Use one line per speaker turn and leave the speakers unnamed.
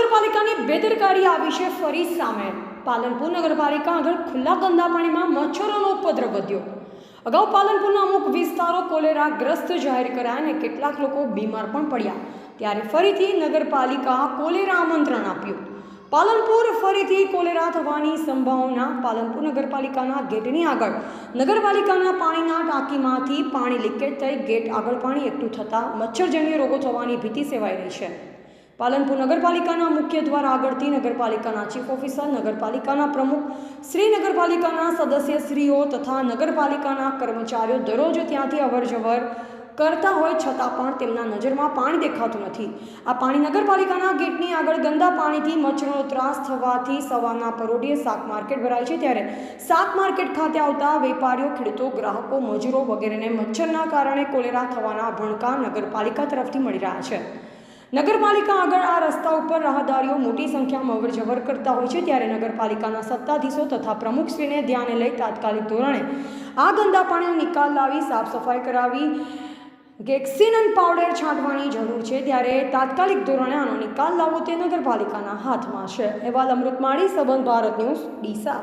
નગરપાલિકાની બેદરકારી આવી છે ફરી સામે. પાલનપુર નગરપાલિકા આગળ ખુલ્લા ગંદા પાણીમાં મચ્છરોનો ઉપદ્રવ વધ્યો. અગાઉ પાલનપુરના અમુક વિસ્તારો કોલેરા ગ્રસ્ત જાહેર કરાયા અને કેટલાક લોકો બીમાર પણ પડ્યા. ત્યારે ફરીથી નગરપાલિકા કોલેરા આમંત્રણ આપ્યું. પાલનપુર ફરીથી કોલેરા થવાની સંભાવના પાલનપુર નગરપાલિકાના ગેટની આગળ. નગરપાલિકાના પાણીના ટાંકીમાંથી પાણી લીકેજ થઈ ગેટ આગળ પાણી એકઠું થતાં મચ્છરજન્ય રોગો થવાની ભીતિ સેવાઈ રહી છે. પાલનપુર નગરપાલિકાના મુખ્ય દ્વાર આગળથી નગરપાલિકાના ચીફ ઓફિસર નગરપાલિકાના પ્રમુખ, શ્રી નગરપાલિકાના સદસ્યશ્રીઓ તથા નગરપાલિકાના કર્મચારીઓ દરરોજ ત્યાંથી અવરજવર કરતા હોય છતાં પણ તેમના નજરમાં પાણી દેખાતું નથી. આ પાણી નગરપાલિકાના ગેટની આગળ ગંદા પાણીથી મચ્છરનો ત્રાસ થવાથી સવારના પરોઢીએ શાક માર્કેટ ભરાય છે ત્યારે શાક માર્કેટ ખાતે આવતા વેપારીઓ, ખેડૂતો, ગ્રાહકો, મજૂરો વગેરેને મચ્છરના કારણે કોલેરા થવાના ભણકા નગરપાલિકા તરફથી મળી રહ્યા છે. નગરપાલિકા આગળ આ રસ્તા ઉપર રાહદારીઓ મોટી સંખ્યામાં અવરજવર કરતા હોય છે ત્યારે નગરપાલિકાના સત્તાધીશો તથા પ્રમુખશ્રીને ધ્યાને લઈ તાત્કાલિક ધોરણે આ ગંદા પાણીનો નિકાલ લાવી સાફ સફાઈ કરાવી ગેક્સિનન પાવડર છાંટવાની જરૂર છે ત્યારે તાત્કાલિક ધોરણે આનો નિકાલ લાવવો તે નગરપાલિકાના હાથમાં છે. અહેવાલ અમૃતમાળી સંબંધ ભારત ન્યૂઝ, ડીસા.